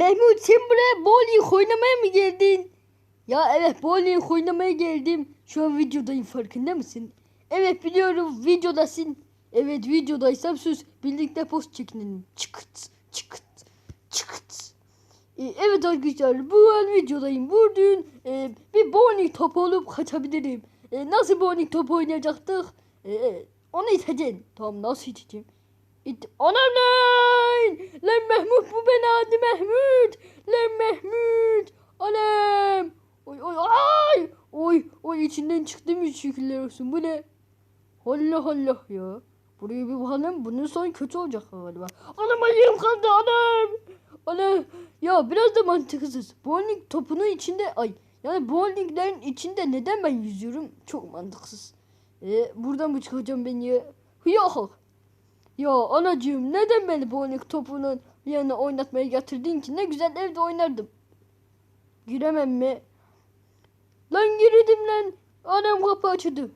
Mehmut sen buraya bowling oynamaya mı geldin? Ya evet bowling oynamaya geldim. Şu an videodayım farkında mısın? Evet biliyorum videodasın. Evet videodaysam sus. Birlikte post çekinelim. Çıkıt çıkıt çıkıt. Ee, evet arkadaşlar bu an videodayım. Bugün e, bir bowling topu olup kaçabilirim. E, nasıl bowling topu oynayacaktık? E, onu iteceksin. Tamam nasıl iteceğim? İt Anam lan! Lan Mahmut bu ben adı Mahmut! Lan Mahmut! Anam! Oy oy ay! Oy oy içinden çıktım hiç şükürler olsun. Bu ne? Allah Allah ya. Buraya bir bakalım. Bunun sonu kötü olacak galiba. Anam ayağım kaldı anam! Ana ya biraz da mantıksız. Bowling topunun içinde ay yani bowlinglerin içinde neden ben yüzüyorum? Çok mantıksız. E, buradan mı çıkacağım ben ya? Yok. Ya anacığım neden beni bowling topunun yanına oynatmaya getirdin ki? Ne güzel evde oynardım. Giremem mi? Lan girdim lan. Anam kapı açıldı.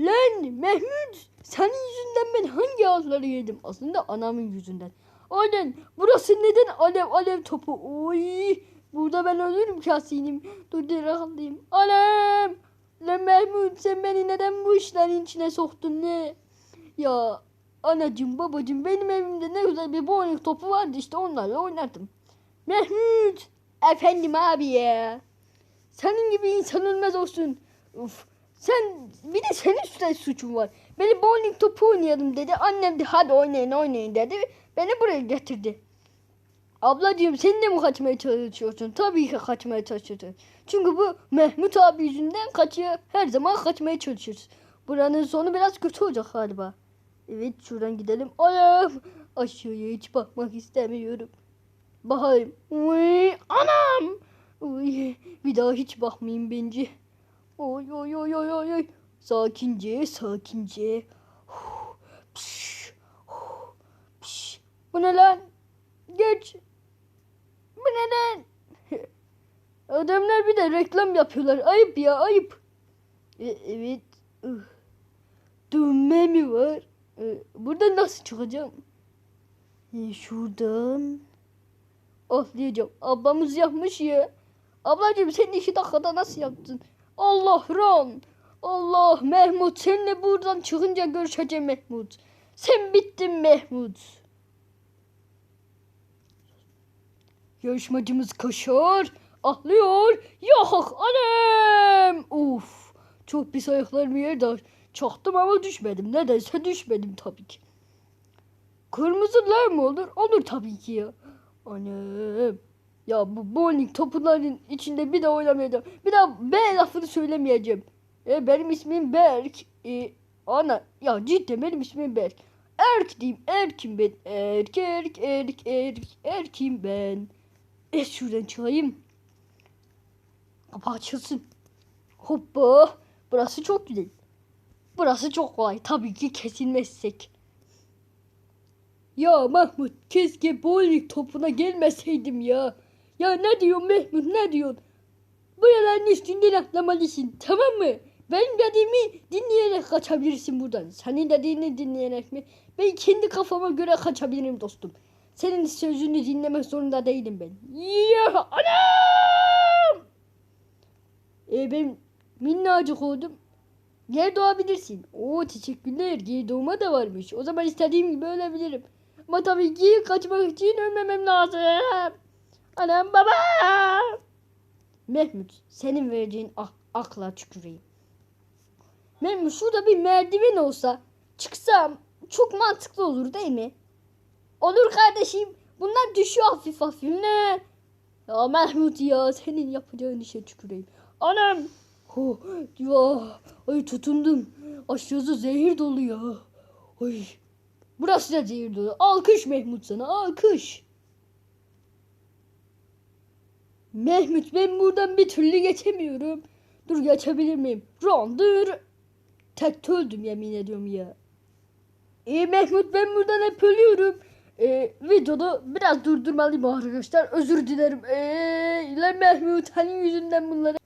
Lan Mehmet senin yüzünden ben hangi ağızları yedim? Aslında anamın yüzünden. Aynen burası neden alev alev topu? Oy burada ben ölürüm kasinim. Dur direkt alayım. Anam! Lan Mehmet sen beni neden bu işlerin içine soktun ne? Ya anacım babacım benim evimde ne güzel bir bowling topu vardı işte onlarla oynardım. Mehmet! Efendim abi ya. Senin gibi insan ölmez olsun. Uf. Sen bir de senin üstüne suçun var. Beni bowling topu oynayalım dedi. Annem de hadi oynayın oynayın dedi. Beni buraya getirdi. Ablacığım sen de mi kaçmaya çalışıyorsun? Tabii ki kaçmaya çalışıyorsun. Çünkü bu Mehmet abi yüzünden kaçıyor. Her zaman kaçmaya çalışıyoruz. Buranın sonu biraz kötü olacak galiba. Evet şuradan gidelim. Ayağım. Aşağıya hiç bakmak istemiyorum. Bakayım. Uy, anam. Uy, bir daha hiç bakmayayım bence. Oy oy oy oy oy. Sakince sakince. Bu ne lan? Geç. Bu ne lan? Adamlar bir de reklam yapıyorlar. Ayıp ya ayıp. E, evet. Dönme mi var? E, buradan nasıl çıkacağım? E, şuradan. Atlayacağım. Ablamız yapmış ya. Ablacığım sen iki dakikada nasıl yaptın? Allah Ron. Allah Mehmut seninle buradan çıkınca görüşeceğim Mehmut. Sen bittin Mehmut. Yarışmacımız koşuyor. Atlıyor. Yok annem. Uf. Çok pis ayaklarım yerde. Çaktım ama düşmedim. Nedense düşmedim tabii ki. Kırmızılar mı olur? Olur tabii ki ya. Annem. Ya bu bowling topuların içinde bir daha oynamayacağım. Bir daha B lafını söylemeyeceğim. E, benim ismim Berk. E, ana ya cidden benim ismim Berk. Erk diyeyim. Erkim ben. Erk erk erk erk erkim ben. E şuradan çıkayım. Kapı açılsın. Hoppa. Burası çok güzel. Burası çok kolay. Tabii ki kesilmezsek. Ya Mahmut keşke bowling topuna gelmeseydim ya. Ya ne diyorsun Mehmet ne diyorsun? Buraların üstünden atlamalısın tamam mı? Benim dediğimi dinleyerek kaçabilirsin buradan. Senin dediğini dinleyerek mi? Ben kendi kafama göre kaçabilirim dostum. Senin sözünü dinlemek zorunda değilim ben. Ya anam! E ben minnacık oldum. Geri doğabilirsin. Oo teşekkürler. Geri doğma da varmış. O zaman istediğim gibi ölebilirim. Ama tabii ki kaçmak için ölmemem lazım. Anam baba. Mehmet senin vereceğin ak akla tüküreyim. Mehmet şurada bir merdiven olsa çıksam çok mantıklı olur değil mi? Olur kardeşim. Bunlar düşüyor hafif hafif ne? Ya Mahmut ya senin yapacağın işe tüküreyim. Anam. Oh, ya ay tutundum. Aşağısı zehir dolu ya. Ay. Burası da zehir dolu. Alkış Mehmut sana alkış. Mehmet ben buradan bir türlü geçemiyorum. Dur geçebilir miyim? Ron dur. Tek öldüm yemin ediyorum ya. İyi Mehmet ben buradan hep ölüyorum. Ee, videoda biraz durdurmalıyım arkadaşlar. Özür dilerim. Ee, lan Mehmet senin yüzünden bunları.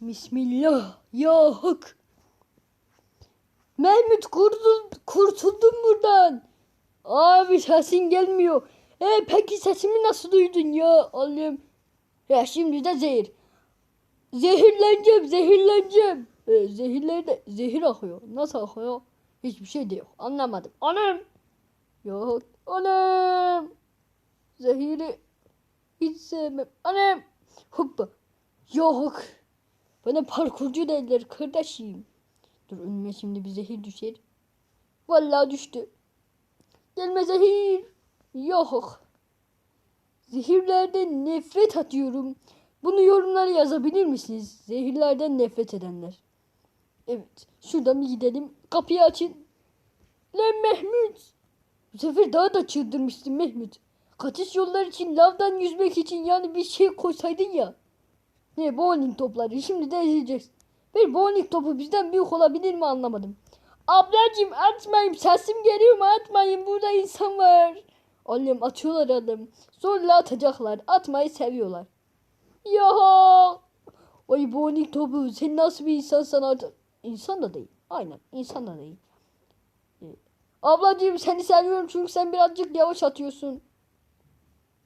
Bismillah. Ya hak. Mehmet kurtul kurtuldum buradan. Abi sesin gelmiyor. E peki sesimi nasıl duydun ya Allah'ım? Ya şimdi de zehir. Zehirleneceğim, zehirleneceğim. E, zehirlerde zehir akıyor. Nasıl akıyor? Hiçbir şey de yok. Anlamadım. Anam. Yok. Anam. Zehiri hiç sevmem. Anam. Hoppa. Yok. Bana parkurcu derler kardeşim. Dur önüme şimdi bir zehir düşer. Vallahi düştü. Gelme zehir. Yok. Zehirlerden nefret atıyorum. Bunu yorumlara yazabilir misiniz? Zehirlerden nefret edenler. Evet. Şuradan bir gidelim. Kapıyı açın. Lan Mehmet. Bu sefer daha da çıldırmışsın Mehmet. Kaçış yolları için lavdan yüzmek için yani bir şey koysaydın ya. Ne bowling topları şimdi de ezeceğiz. Bir bowling topu bizden büyük olabilir mi anlamadım. Ablacım atmayın sesim geliyor mu atmayın burada insan var. Oğlum atıyorlar adam. Zorla atacaklar. Atmayı seviyorlar. Ya. Ay bowling topu sen nasıl bir insansan artık. İnsan da değil. Aynen insan da değil. Ee, Ablacığım seni seviyorum çünkü sen birazcık yavaş atıyorsun.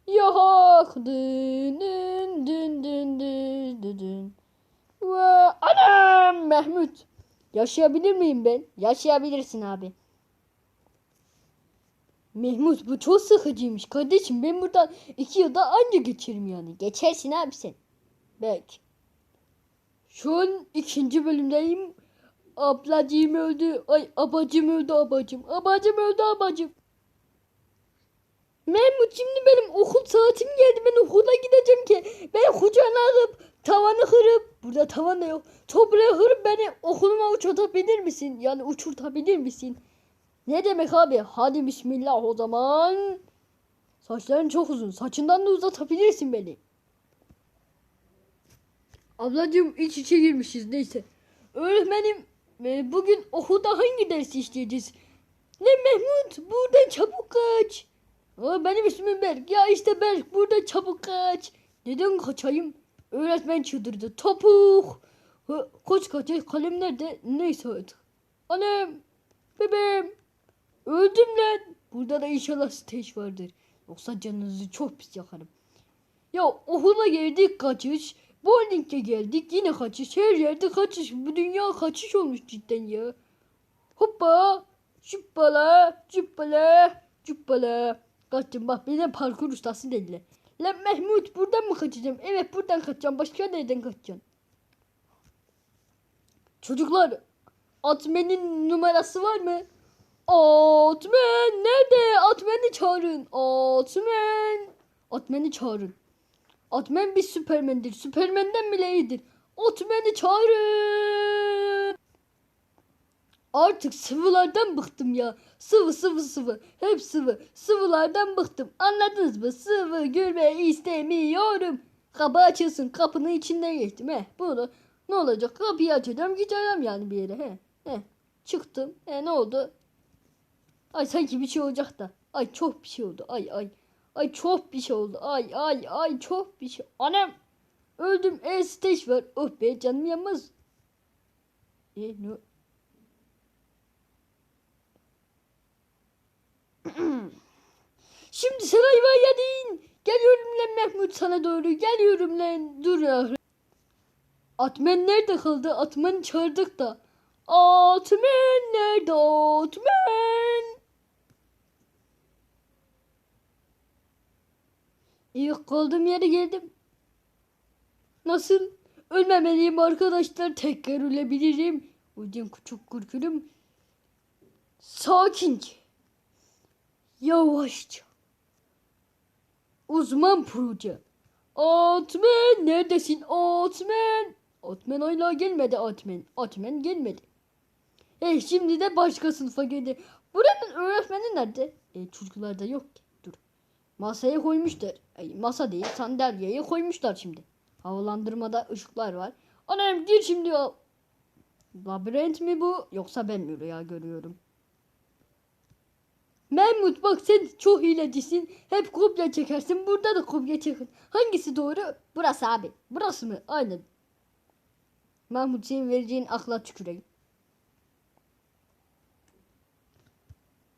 Yok dün dün dün dün dün dün dün. Ve anam Mahmut. Yaşayabilir miyim ben? Yaşayabilirsin abi. Mehmut bu çok sıkıcıymış kardeşim. Ben buradan iki yılda anca geçerim yani. Geçersin abi sen. Belki. Şu an ikinci bölümdeyim. Ablacığım öldü. Ay abacım öldü abacım. Abacım öldü abacım. Mehmet şimdi benim okul saatim geldi. Ben okula gideceğim ki. Ben kucağına alıp tavanı kırıp. Burada tavan da yok. Toprağı kırıp beni okuluma uçurtabilir misin? Yani uçurtabilir misin? Ne demek abi? Hadi bismillah o zaman. Saçların çok uzun. Saçından da uzatabilirsin beni. Ablacığım iç içe girmişiz neyse. Öğretmenim e, bugün okulda hangi dersi işleyeceğiz? Ne Mehmut buradan çabuk kaç. Aa, benim ismim Berk. Ya işte Berk burada çabuk kaç. Neden kaçayım? Öğretmen çıldırdı. Topuk. Koç kaç. Kalem nerede? Neyse artık. Annem. Bebeğim. Öldüm lan. Burada da inşallah stage vardır. Yoksa canınızı çok pis yakarım. Ya okula geldik kaçış. Bowling'e geldik yine kaçış. Her yerde kaçış. Bu dünya kaçış olmuş cidden ya. Hoppa. Cüppala. Cüppala. Cüppala. Kaçtım bak beni parkur ustası dediler. Lan Mehmut buradan mı kaçacağım? Evet buradan kaçacağım. Başka nereden kaçacağım? Çocuklar Atmen'in numarası var mı? Atmen nerede? Atmen'i çağırın. Atmen. Atmen'i çağırın. Atmen bir süpermendir. Süpermenden bile iyidir. Atmen'i çağırın. Artık sıvılardan bıktım ya. Sıvı sıvı sıvı. Hep sıvı. Sıvılardan bıktım. Anladınız mı? Sıvı gülme istemiyorum. Kapı açılsın. Kapının içinden geçtim. He. Bunu ne olacak? Kapıyı açacağım gideceğim yani bir yere. He. He. Çıktım. He ne oldu? Ay sanki bir şey olacak da. Ay çok bir şey oldu. Ay ay. Ay çok bir şey oldu. Ay ay ay çok bir şey. Anam. Öldüm. E stage var. Oh be canım yanmaz. E ne? Şimdi sen ayva yedin. Geliyorum lan Mahmut sana doğru. Geliyorum lan. Dur ya. Atmen nerede kaldı? Atmen'i çağırdık da. Atmen nerede? Atmen. İyi kaldığım yere geldim. Nasıl? Ölmemeliyim arkadaşlar. Tekrar ölebilirim. O yüzden küçük kurkulum. Sakince. Yavaşça. Uzman proje. Atmen neredesin Atmen? Atmen hala gelmedi Atmen. Atmen gelmedi. E şimdi de başka sınıfa geldi. Buranın öğretmeni nerede? E çocuklarda yok ki. Dur. Masaya koymuşlar. Ay, masa değil sandalyeye koymuşlar şimdi. Havalandırmada ışıklar var. Anam gir şimdi o. Labirent mi bu yoksa ben mi rüya görüyorum? Mahmut bak sen çok hilecisin. Hep kopya çekersin. Burada da kopya çekin. Hangisi doğru? Burası abi. Burası mı? Aynen. Mahmut senin vereceğin akla tüküreyim.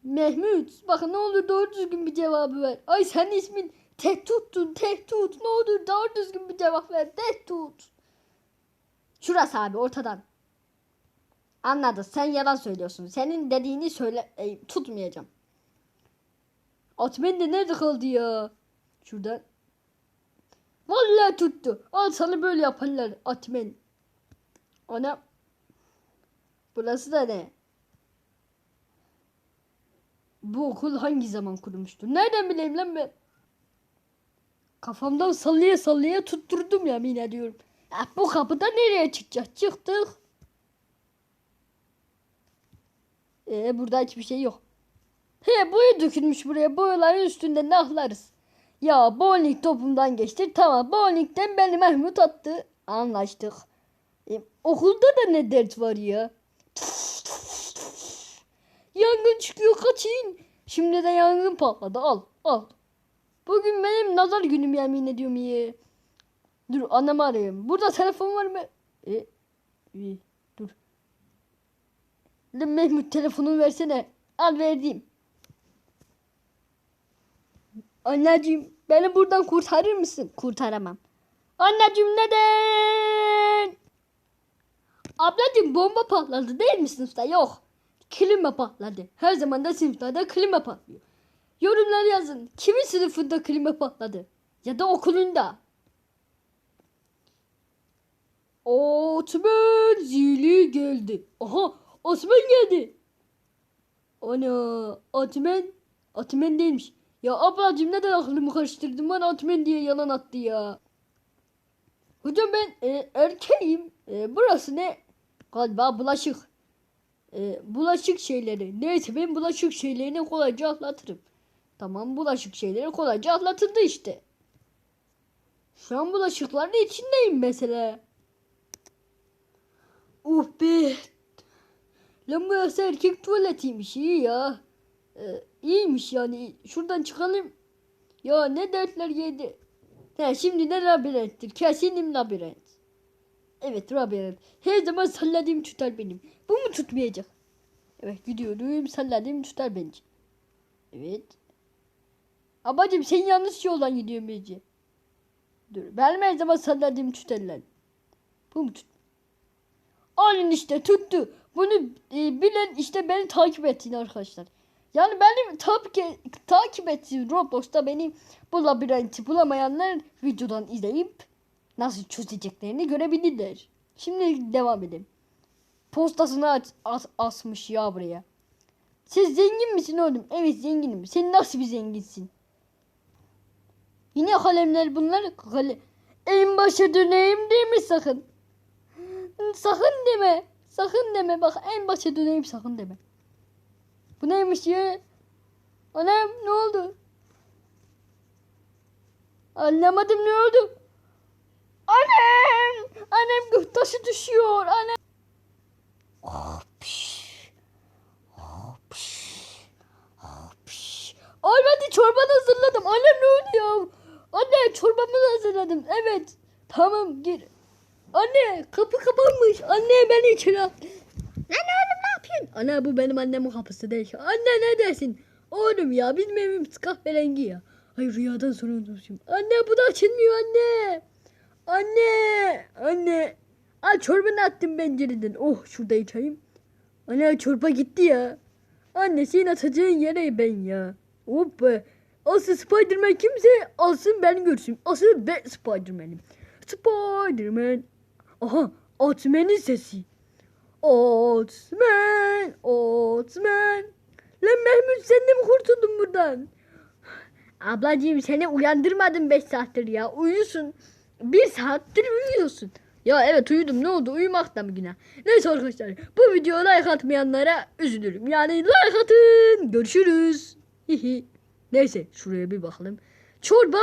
Mehmet bak ne olur doğru düzgün bir cevabı ver. Ay senin ismin Tehtut'tun Tehtut. Ne olur doğru düzgün bir cevap ver. Tehtut. Şurası abi ortadan. Anladı. Sen yalan söylüyorsun. Senin dediğini söyle e, tutmayacağım. Atmen de nerede kaldı ya? Şuradan. Vallahi tuttu. Al sana böyle yaparlar Atmen. Ona. Burası da ne? Bu okul hangi zaman kurulmuştur? Nereden bileyim lan ben? Kafamdan sallaya sallaya tutturdum ya yine diyorum. Ya bu kapıda nereye çıkacağız? Çıktık. Ee, burada hiçbir şey yok. He boya dökülmüş buraya. Boyaların üstünde nahlarız. Ya bowling topumdan geçtir. Tamam bowlingden beni Mahmut attı. Anlaştık. E, okulda da ne dert var ya? Yangın çıkıyor kaçın. Şimdi de yangın patladı. Al al. Bugün benim nazar günüm yemin ediyorum ya. Dur annemi arayayım. Burada telefon var mı? E, iyi, dur. Lan Mehmet telefonunu versene. Al verdim. Anneciğim beni buradan kurtarır mısın? Kurtaramam. Anneciğim neden? Ablacığım bomba patladı değil mi sınıfta? Yok. Klima patladı. Her zaman da sınıflarda klima patlıyor. Yorumlar yazın. Kimin sınıfında klima patladı? Ya da okulunda. Osman zili geldi. Aha Osman geldi. Ana Atmen. Atmen değilmiş. Ya ablacığım neden aklımı karıştırdın bana Atmen diye yalan attı ya. Hocam ben e, erkeğim. E, burası ne? Galiba bulaşık. E, bulaşık şeyleri. Neyse ben bulaşık şeylerini kolayca atlatırım. Tamam bulaşık şeyleri kolayca atlatıldı işte. Şu an bulaşıkların içindeyim mesela. Uh be. Lan burası erkek tuvaletiymiş iyi ya. Ee, iyiymiş yani. Şuradan çıkalım. Ya ne dertler yedi. He, şimdi ne labirenttir? Kesinim labirent. Evet labirent. Her zaman salladığım tutar benim. Bu mu tutmayacak? Evet gidiyorum salladığım tutar bence. Evet. Abacım sen yanlış yoldan gidiyorsun bence. Dur. Benim her zaman salladığım tutarlar. Bu mu tut? Alın işte tuttu. Bunu e, bilen işte beni takip etsin arkadaşlar. Yani benim tabii ki takip etsin Roblox'ta benim bu labirenti bulamayanlar videodan izleyip nasıl çözeceklerini görebilirler. Şimdi devam edelim. Postasını aç, as, asmış ya buraya. Sen zengin misin oğlum? Evet zenginim. Sen nasıl bir zenginsin? Yine kalemler bunlar. Kale... En başa döneyim mi sakın? Sakın deme. Sakın deme. Bak en başa döneyim sakın deme. Bu neymiş ya? Anam ne oldu? Anlamadım ne oldu? Annem! Annem göktaşı düşüyor. Annem. Hopş. Hopş. Hopş. Olmadı çorbanı hazırladım. Annem ne oldu ya? Anne çorbamı hazırladım. Evet. Tamam gir. Anne kapı kapanmış. Anne beni içeri al. Lan oğlum ne yapıyorsun? Ana bu benim kapısı değil. Anne ne dersin? Oğlum ya bizim evimiz kahverengi ya. Ay rüyadan sonra unutmuşum. Anne bu da açılmıyor anne. Anne. Anne. Aa çorbanı attım pencereden. Oh şurada içeyim. Anne çorba gitti ya. Anne senin atacağın yere ben ya. Hoppa. Asıl Spiderman kimse alsın ben görsün. Asıl ben Spiderman'im. Spiderman. Aha Atman'ın sesi. Otman, Otman. Lan Mehmet sen de mi kurtuldun buradan? Ablacığım seni uyandırmadım 5 saattir ya. Uyuyorsun. Bir saattir uyuyorsun. Ya evet uyudum ne oldu uyumak da mı günah? Neyse arkadaşlar bu videoya like atmayanlara üzülürüm. Yani like atın. Görüşürüz. Neyse şuraya bir bakalım. Çorba.